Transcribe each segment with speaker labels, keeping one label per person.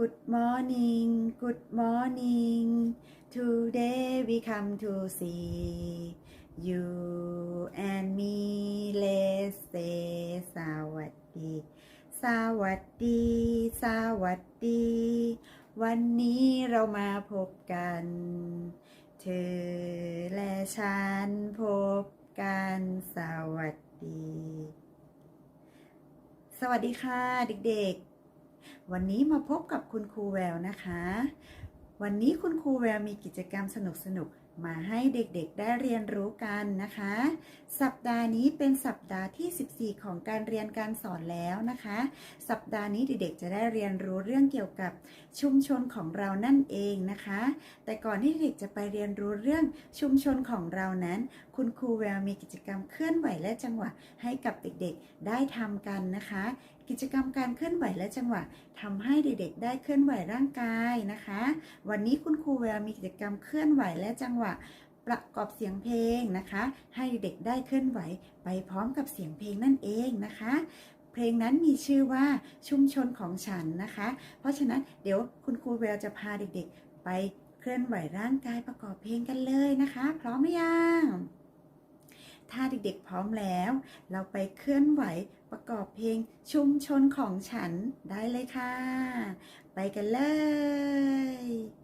Speaker 1: Good morning Good morning Today we come to see you and me let's say สวัสดี สวัสดี สวัสดี วันนี้เรามาพบกัน เธอและฉันพบกัน สวัสดี สวัสดีค่ะเด็กๆ วันนี้มาพบกับคุณครูแววนะคะ วันนี้คุณครูแววมีกิจกรรมสนุกๆมาให้เด็กๆได้เรียนรู้กันนะคะ สัปดาห์นี้เป็นสัปดาห์ที่ 14 ของการเรียนการสอนแล้วนะคะ สัปดาห์นี้เด็กๆจะได้เรียนรู้เรื่องเกี่ยวกับชุมชนของเรานั่นเองนะคะ แต่ก่อนที่เด็กจะไปเรียนรู้เรื่องชุมชนของเรานั้น คุณครูแววมีกิจกรรมเคลื่อนไหวและจังหวะให้กับเด็กๆได้ทำกันนะคะ กิจกรรมการเคลื่อนไหวและจังหวะทำให้เด็กๆ ได้เคลื่อนไหวร่างกายนะคะ วันนี้คุณครูแววมีกิจกรรมเคลื่อนไหวและจังหวะ ประกอบเสียงเพลงนะคะ ให้เด็กได้เคลื่อนไหวไปพร้อมกับเสียงเพลงนั่นเองนะคะ เพลงนั้นมีชื่อว่าชุมชนของฉันนะคะ เพราะฉะนั้นเดี๋ยวคุณครูแววจะพาเด็กๆ ไปเคลื่อนไหวร่างกายประกอบเพลงกันเลยนะคะ พร้อมหรือยัง ถ้าเด็กๆพร้อมแล้ว เราไปเคลื่อนไหวประกอบเพลงชุมชนของฉันได้เลยค่ะ ไปกันเลย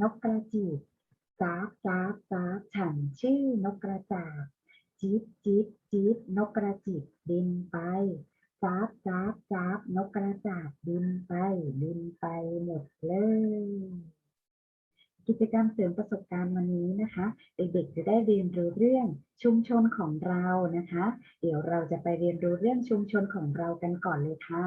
Speaker 2: นกกระจิบจ้าจ้าจ้า
Speaker 3: ฉันชื่อนกกระจาบจี๊ดจี๊ดจี๊ดนกกระจิบบินไปจ้าจ้าจ้านกกระจาบบินไปบินไปหมดเลยกิจกรรมเสริมประสบการณ์วันนี้นะคะ เด็กๆจะได้เรียนรู้เรื่องชุมชนของเรานะคะ เดี๋ยวเราจะไปเรียนรู้เรื่องชุมชนของเรากันก่อนเลยค่ะ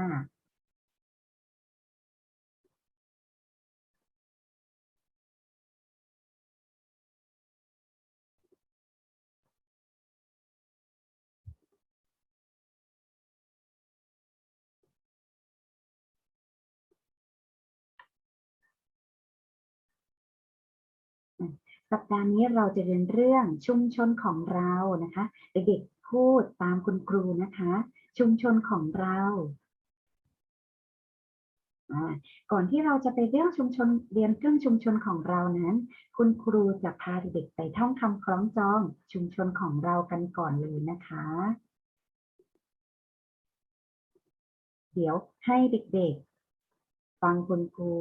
Speaker 3: สัปดาห์นี้เราจะเรียนเรื่องชุมชนของเรานะคะเด็กๆพูดตามคุณครูนะคะ ชุมชนของเราอ่าก่อนที่เราจะไปเรื่องชุมชนเรียนเรื่องชุมชนของเรานั้น คุณครูจะพาเด็กไปท่องคำคล้องจอง ชุมชนของเรากันก่อนเลยนะคะ เดี๋ยวให้เด็กๆ ฟังคุณครู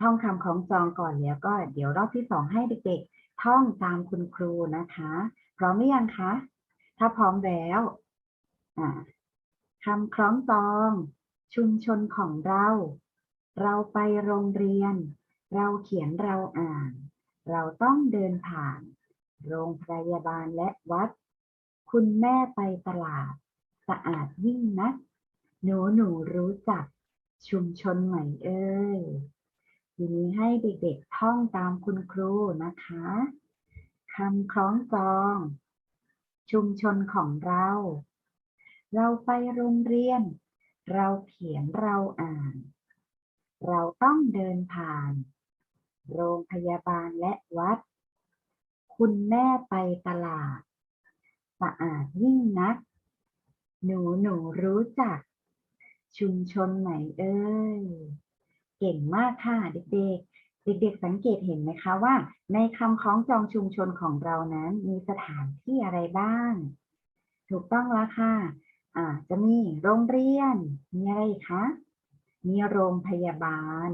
Speaker 3: ท่องคำคล้องจองก่อนแล้วก็เดี๋ยวรอบที่สองให้เด็กๆ ท่องตามคุณครูนะคะ พร้อมหรือยังคะ ถ้าพร้อมแล้วคำคล้องจอง ชุมชนของเรา เราไปโรงเรียน เราเขียนเราอ่าน เราต้องเดินผ่าน โรงพยาบาลและวัด คุณแม่ไปตลาด สะอาดยิ่งนักหนูหนูรู้จัก ชุมชนใหม่เอ่ย ทีนี้ให้เด็กๆท่องตามคุณครูนะคะคำคล้องจอง ชุมชนของเรา เราไปโรงเรียน เราเขียนเราอ่าน เราต้องเดินผ่าน โรงพยาบาลและวัด คุณแม่ไปตลาด สะอาดยิ่งนัก หนูหนูรู้จัก ชุมชนไหนเอ่ย เก่งมากค่ะเด็กๆ เด็กๆ สังเกตเห็นไหมคะว่า ในคำคล้องจองชุมชนของเรานั้นมีสถานที่อะไรบ้าง ถูกต้องแล้วค่ะอ่าจะมีโรงเรียน มีอะไรคะ มีโรงพยาบาล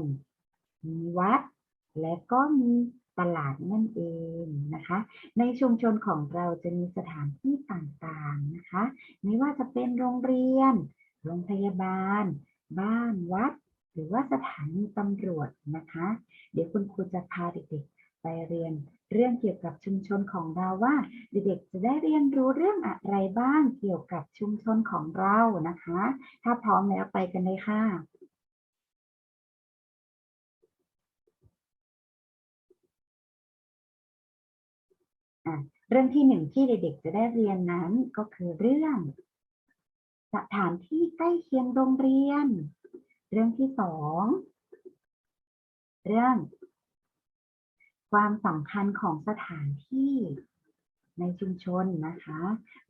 Speaker 3: มีวัด และก็มีตลาดนั่นเองนะคะ ในชุมชนของเราจะมีสถานที่ต่างๆนะคะ ไม่ว่าจะเป็นโรงเรียน โรงพยาบาล บ้านวัด หรือว่าสถานีตำรวจนะคะ เดี๋ยวคุณครูจะพาเด็กๆไปเรียนเรื่องเกี่ยวกับชุมชนของเราว่า เด็กๆจะได้เรียนรู้เรื่องอะไรบ้างเกี่ยวกับชุมชนของเรานะคะ ถ้าพร้อมแล้วไปกันเลยค่ะเรื่องที่หนึ่งที่เด็กๆจะได้เรียนนั้นก็คือเรื่อง สถานที่ใกล้เคียงโรงเรียน เรื่องที่สองเรื่อง ความสำคัญของสถานที่ในชุมชนนะคะ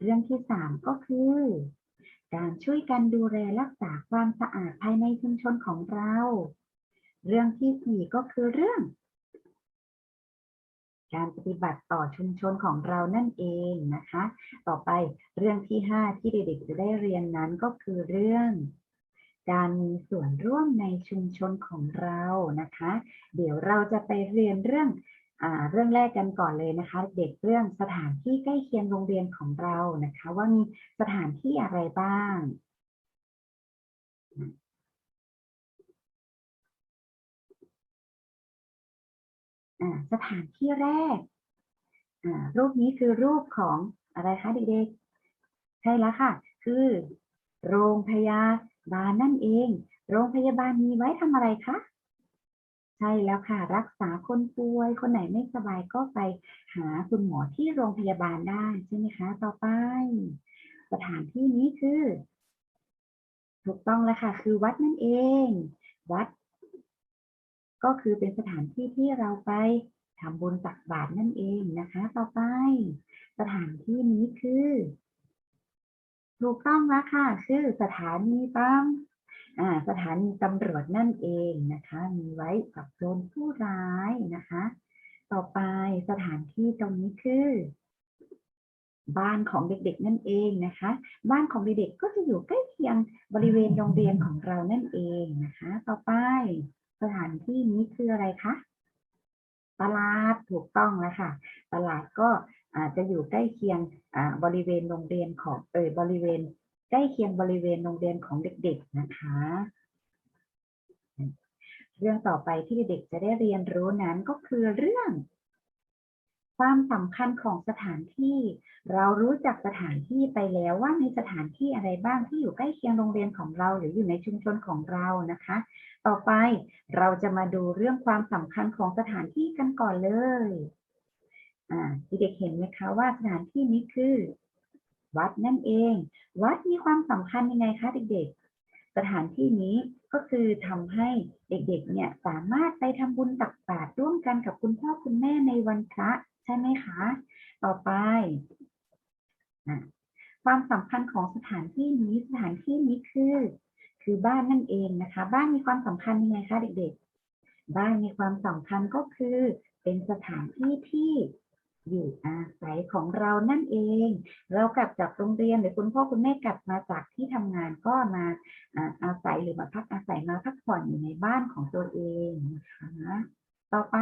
Speaker 3: เรื่องที่สามก็คือ การช่วยกันดูแลรักษาความสะอาดภายในชุมชนของเรา เรื่องที่สี่ก็คือเรื่อง การปฏิบัติต่อชุมชนของเรานั่นเองนะคะ ต่อไปเรื่องที่5ที่เด็กๆจะได้เรียนนั้นก็คือเรื่อง การมีส่วนร่วมในชุมชนของเรานะคะ เดี๋ยวเราจะไปเรียนเรื่องอเรื่องแรกกันก่อนเลยนะคะ เด็กเรื่องสถานที่ใกล้เคียงโรงเรียนของเรานะคะ ว่ามีสถานที่อะไรบ้างสถานที่แรก รูปนี้คือรูปของอะไรคะเด็กๆ ใช่แล้วค่ะ คือ โรงพยา บาลนั่นเอง โรงพยาบาลมีไว้ทำอะไรคะ ใช่แล้วค่ะ รักษาคนป่วย คนไหนไม่สบายก็ไปหาคุณหมอที่โรงพยาบาลได้ใช่ไหมคะ ต่อไป สถานที่นี้คือ ถูกต้องแล้วค่ะ คือวัดนั่นเอง วัด ก็คือเป็นสถานที่ที่เราไปทำบุญตักบาตรนั่นเองนะคะ ต่อไป สถานที่นี้คือ ถูกต้องแล้วค่ะคือสถานีตำอ่าสถานีตำรวจนั่นเองนะคะ มีไว้จับโจรผู้ร้ายนะคะ ต่อไปสถานที่ตรงนี้คือ บ้านของเด็กๆนั่นเองนะคะ บ้านของเด็กๆก็จะอยู่ใกล้เคียงบริเวณโรงเรียนของเรานั่นเองนะคะ ต่อไปสถานที่นี้คืออะไรคะตลาดถูกต้องแล้วค่ะ ตลาดก็ อาจจะอยู่ใกล้เคียงบริเวณโรงเรียนของเออบริเวณ ใกล้เคียงบริเวณโรงเรียนของเด็ก ๆนะคะ เรื่องต่อไปที่เด็กๆจะได้เรียนรู้นั้นก็คือเรื่อง ความสำคัญของสถานที่ เรารู้จักสถานที่ไปแล้วว่ามีสถานที่อะไรบ้างที่อยู่ใกล้เคียงโรงเรียนของเรา หรืออยู่ในชุมชนของเรานะคะ ต่อไปเราจะมาดูเรื่องความสำคัญของสถานที่กันก่อนเลย เด็กๆเห็นไหมคะว่าสถานที่นี้คือ วัดนั่นเอง วัดมีความสำคัญยังไงคะเด็กๆ สถานที่นี้ก็คือทำให้เด็กๆ เนี่ยสามารถไปทำบุญตักบาตรร่วมกันกับคุณพ่อคุณแม่ในวันพระใช่ไหมคะ ต่อไปอความสำคัญของสถานที่นี้สถานที่นี้คือ คือบ้านนั่นเองนะคะ บ้านมีความสำคัญยังไงคะเด็กๆ บ้านมีความสำคัญก็คือ เป็นสถานที่ที่ อยู่อาศัยของเรานั่นเอง เรากลับจากโรงเรียนหรือคุณพ่อคุณแม่กลับมาจากที่ทำงานก็มาอาอาศัยหรือมาพักอาศัยมาพักผ่อนอยู่ในบ้านของตัวเองนะคะต่อไป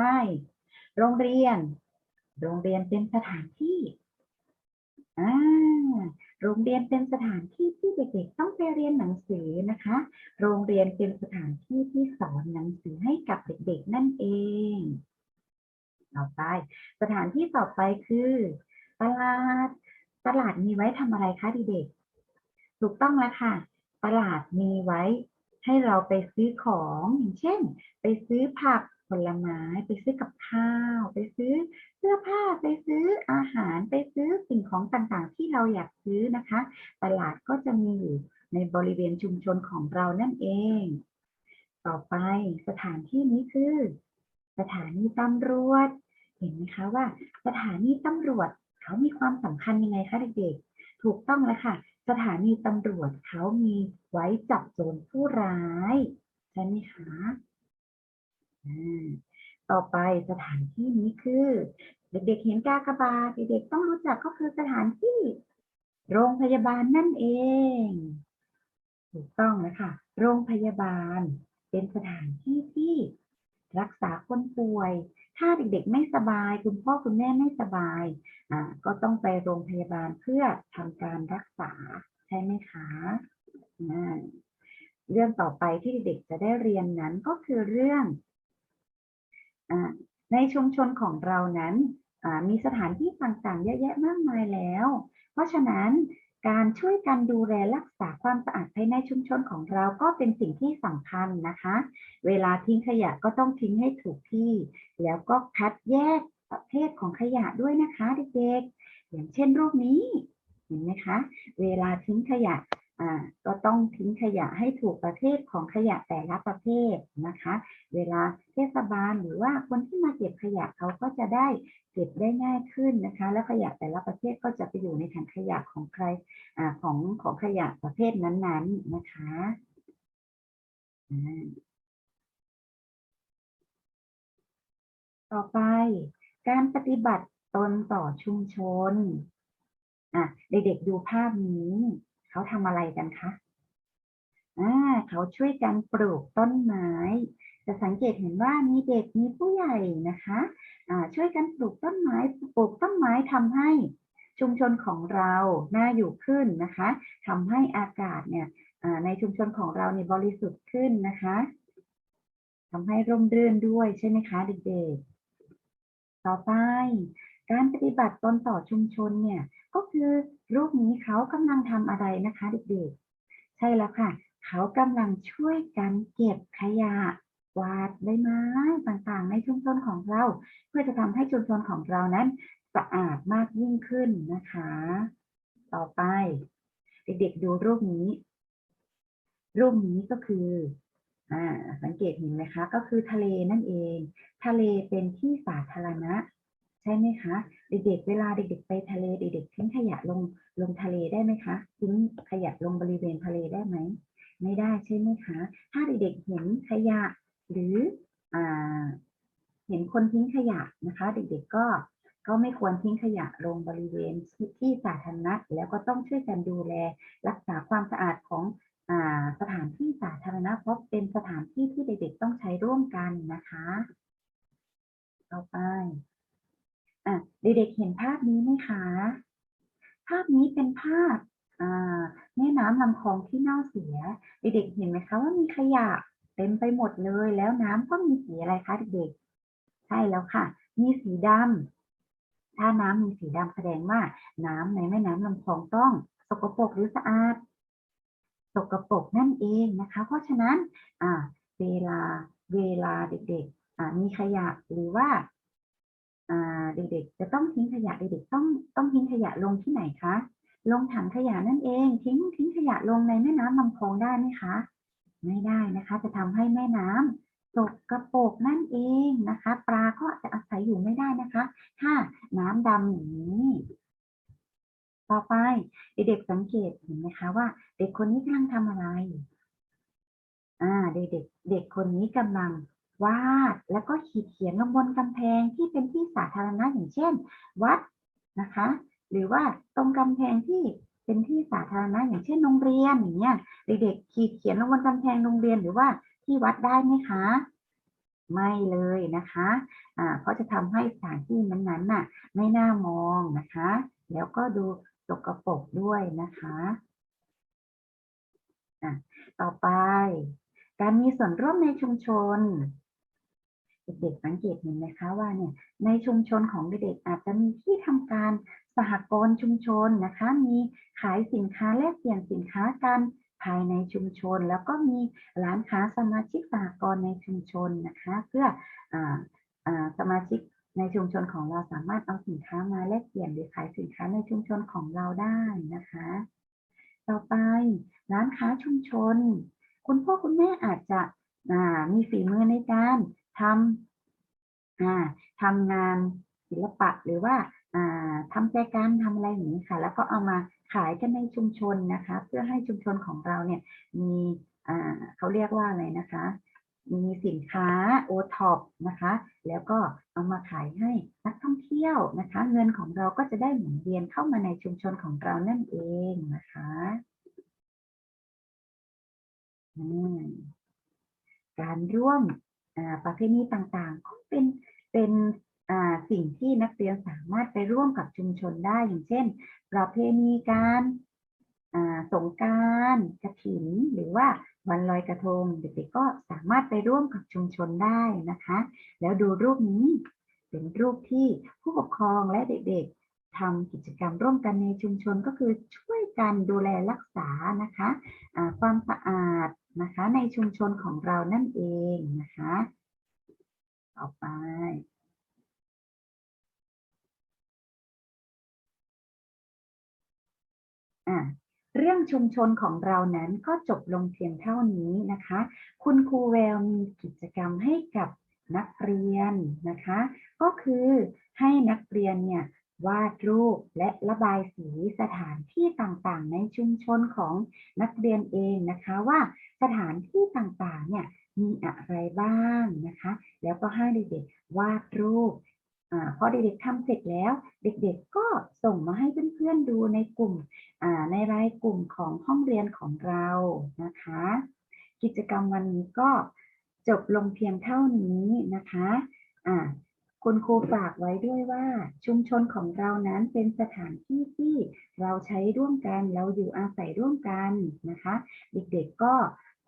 Speaker 3: โรงเรียน โรงเรียนเป็นสถานที่อ่าโรงเรียนเป็นสถานที่ที่เด็กๆต้องไปเรียนหนังสือนะคะ โรงเรียนเป็นสถานที่ที่สอนหนังสือให้กับเด็กๆนั่นเอง ต่อไป สถานที่ต่อไปคือตลาด ตลาดมีไว้ทำอะไรคะเด็กๆถูกต้องแล้วค่ะ ตลาดมีไว้ให้เราไปซื้อของอย่างเช่น ไปซื้อผักผลไม้ ไปซื้อกับข้าว ไปซื้อเสื้อผ้าไปซื้ออาหารไปซื้อสิ่งของต่างๆ ที่เราอยากซื้อนะคะ ตลาดก็จะมีอยู่ในบริเวณชุมชนของเรานั่นเอง ต่อไปสถานที่นี้คือ สถานีตำรวจ เห็นไหมคะว่าสถานีตำรวจเขามีความสำคัญยังไงคะเด็กๆ ถูกต้องแล้วค่ะ สถานีตำรวจเขามีไว้จับโจรผู้ร้ายใช่ไหมคะต่อไปสถานที่นี้คือ เด็กๆเห็นกากบาทเด็กๆต้องรู้จักก็คือสถานที่ โรงพยาบาลนั่นเอง ถูกต้องนะคะโรงพยาบาลเป็นสถานที่ที่รักษาคนป่วย ถ้าเด็กๆไม่สบาย คุณพ่อคุณแม่ไม่สบายอ่าก็ต้องไปโรงพยาบาลเพื่อทำการรักษาใช่ไหมคะอ่าเรื่องต่อไปที่เด็กจะได้เรียนนั้นก็คือเรื่องอ่าในชุมชนของเรานั้นอ่ามีสถานที่ต่างๆเยอะแยะมากมายแล้ว เพราะฉะนั้น การช่วยกันดูแลรักษาความสะอาดภายในชุมชนของเราก็เป็นสิ่งที่สำคัญนะคะ เวลาทิ้งขยะก็ต้องทิ้งให้ถูกที่ แล้วก็คัดแยกประเภทของขยะด้วยนะคะเด็กๆ อย่างเช่นรูปนี้ เห็นไหมคะ เวลาทิ้งขยะ อ่าก็ต้องทิ้งขยะให้ถูกประเภทของขยะแต่ละประเภทนะคะ เวลาเทศบาลหรือว่าคนที่มาเก็บขยะเขาก็จะได้เก็บได้ง่ายขึ้นนะคะ แล้วขยะแต่ละประเภทก็จะไปอยู่ในถังขยะของใครอ่าของของขยะประเภทนั้นๆนะคะต่อไปการปฏิบัติตนต่อชุมชนอะเด็กๆดูภาพนี้ เขาทำอะไรกันคะอ่าเขาช่วยกันปลูกต้นไม้ จะสังเกตเห็นว่ามีเด็กมีผู้ใหญ่นะคะอ่าช่วยกันปลูกต้นไม้ ปลูกต้นไม้ทำให้ชุมชนของเราน่าอยู่ขึ้นนะคะทำให้อากาศเนี่ยอ่าในชุมชนของเราเนี่ยบริสุทธิ์ขึ้นนะคะทำให้ร่มรื่นด้วยใช่ไหมคะเด็กๆ ต่อไป การปฏิบัติตนต่อชุมชนเนี่ยก็คือรูปนี้เขากำลังทำอะไรนะคะเด็กๆ ใช่แล้วค่ะ เขากำลังช่วยกันเก็บขยะกวาดใบไม้ต่างๆ ในชุมชนของเรา เพื่อจะทำให้ชุมชนของเรานั้นสะอาดมากยิ่งขึ้นนะคะ ต่อไป เด็กๆ ดูรูปนี้ รูปนี้ก็คืออ่าสังเกตเห็นไหมคะ ก็คือทะเลนั่นเอง ทะเลเป็นที่สาธารณะ ใช่ไหมคะเด็กๆเวลาเด็กๆไปทะเลเด็กๆทิ้งขยะลงลงทะเลได้ไหมคะทิ้งขยะลงบริเวณทะเลได้ไหมไม่ได้ใช่ไหมคะ ถ้าเด็กๆเห็นขยะหรืออ่าเห็นคนทิ้งขยะนะคะ เด็กๆก็ก็ไม่ควรทิ้งขยะลงบริเวณที่ที่สาธารณะแล้วก็ต้องช่วยกันดูแล รักษาความสะอาดของอ่าสถานที่สาธารณะเพราะเป็นสถานที่ที่เด็กๆต้องใช้ร่วมกันนะคะ ต่อไป อะเด็กๆเห็นภาพนี้ไหมคะ ภาพนี้เป็นภาพแม่น้ำลำคลองที่เน่าเสีย เด็กๆเห็นไหมคะว่ามีขยะเต็มไปหมดเลยแล้วน้ำก็มีสีอะไรคะเด็กๆ ใช่แล้วค่ะ มีสีดำถ้าน้ำมีสีดำแสดงว่า น้ำในแม่น้ำลำคลองต้องสกปรกหรือสะอาดสกปรกนั่นเองนะคะ เพราะฉะนั้นเวลาเวลาเด็กๆมีขยะหรือว่า เด็กๆจะต้องทิ้งขยะเด็กๆต้องต้องทิ้งขยะลงที่ไหนคะลงถังขยะนั่นเอง ทิ้งทิ้งขยะลงในแม่น้ำลำคลองได้ไหมคะ ไม่ได้นะคะ จะทำให้แม่น้ำสกปรกนั่นเองนะคะ ปลาก็จะอาศัยอยู่ไม่ได้นะคะถ้าน้ำดำอย่างนี้ต่อไปเด็กๆสังเกตเห็นไหมคะว่า เด็กคนนี้กำลังทำอะไร อ่า เด็กๆเด็กคนนี้กำลัง วาดแล้วก็ขีดเขียนลงบนกำแพงที่เป็นที่สาธารณะอย่างเช่น วัดนะคะ หรือว่าตรงกำแพงที่เป็นที่สาธารณะอย่างเช่นโรงเรียนอย่างเงี้ยเด็กๆขีดเขียนลงบนกำแพงโรงเรียนหรือว่าที่วัดได้ไหมคะ ไม่เลยนะคะอ่าเพราะจะทำให้สถานที่นั้นๆน่ะไม่น่ามองนะคะ แล้วก็ดูสกปรกด้วยนะคะอะต่อไปการมีส่วนร่วมในชุมชน เด็กๆสังเกตเห็นไหมคะว่าเนี่ยในชุมชนของเด็กๆอาจจะมีที่ทำการสหกรณ์ชุมชนนะคะ มีขายสินค้าแลกเปลี่ยนสินค้ากันภายในชุมชน แล้วก็มีร้านค้าสมาชิกสหกรณ์ในชุมชนนะคะ เพื่อออสมาชิกในชุมชนของเราสามารถเอาสินค้ามาแลกเปลี่ยนหรือขายสินค้าในชุมชนของเราได้นะคะ ต่อไปร้านค้าชุมชน คุณพ่อคุณแม่อาจจะมีฝีมือในการ ทำอ่าทำงานศิลปะหรือว่าอ่าทำใจกรรมทำอะไรอย่างนี้ค่ะ แล้วก็เอามาขายกันในชุมชนนะคะ เพื่อให้ชุมชนของเราเนี่ยมีเขาเรียกว่าอะไรนะคะ มีสินค้าโอท็อปนะคะ แล้วก็เอามาขายให้นักท่องเที่ยวนะคะ เงินของเราก็จะได้หมุนเวียนเข้ามาในชุมชนของเรานั่นเองนะคะการร่วม ประเพณีต่างๆ ก็เป็นเป็นสิ่งที่นักเรียนสามารถไปร่วมกับชุมชนได้อย่างเช่น ประเพณีการสงการกระถิน หรือว่าวันลอยกระทง เด็กๆก็สามารถไปร่วมกับชุมชนได้นะคะ แล้วดูรูปนี้เป็นรูปที่ผู้ปกครองและเด็กๆ ทำกิจกรรมร่วมกันในชุมชนก็คือช่วยกันดูแลรักษานะคะอ่าความสะอาดนะคะในชุมชนของเรานั่นเองนะคะ ต่อไปเรื่องชุมชนของเรานั้นก็จบลงเพียงเท่านี้นะคะ คุณครูแววมีกิจกรรมให้กับนักเรียนนะคะ ก็คือให้นักเรียนเนี่ย วาดรูปและระบายสีสถานที่ต่างๆ ในชุมชนของนักเรียนเองนะคะว่าสถานที่ต่างๆเนี่ยมีอะไรบ้างนะคะ แล้วก็ให้เด็กๆวาดรูปอพอเด็กๆทำเสร็จแล้ว เด็กๆก็ส่งมาให้เพื่อนๆดูในกลุ่มในรายกลุ่มของห้องเรียนของเรานะคะ กิจกรรมวันนี้ก็จบลงเพียงเท่านี้นะคะอ่า คุณครูฝากไว้ด้วยว่าชุมชนของเรานั้นเป็นสถานที่ที่เราใช้ร่วมกัน เราอยู่อาศัยร่วมกันนะคะ เด็กๆก็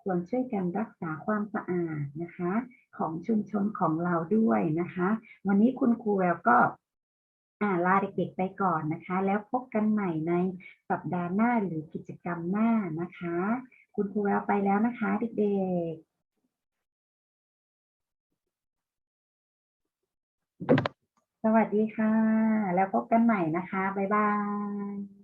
Speaker 3: ควรช่วยกันรักษาความสะอาดนะคะ ของชุมชนของเราด้วยนะคะ วันนี้คุณครูแววก็ลาเด็กๆไปก่อนนะคะ แล้วพบกันใหม่ในสัปดาห์หน้าหรือกิจกรรมหน้านะคะ คุณครูแววไปแล้วนะคะเด็กๆ สวัสดีค่ะ แล้วพบกันใหม่นะคะ บ๊ายบาย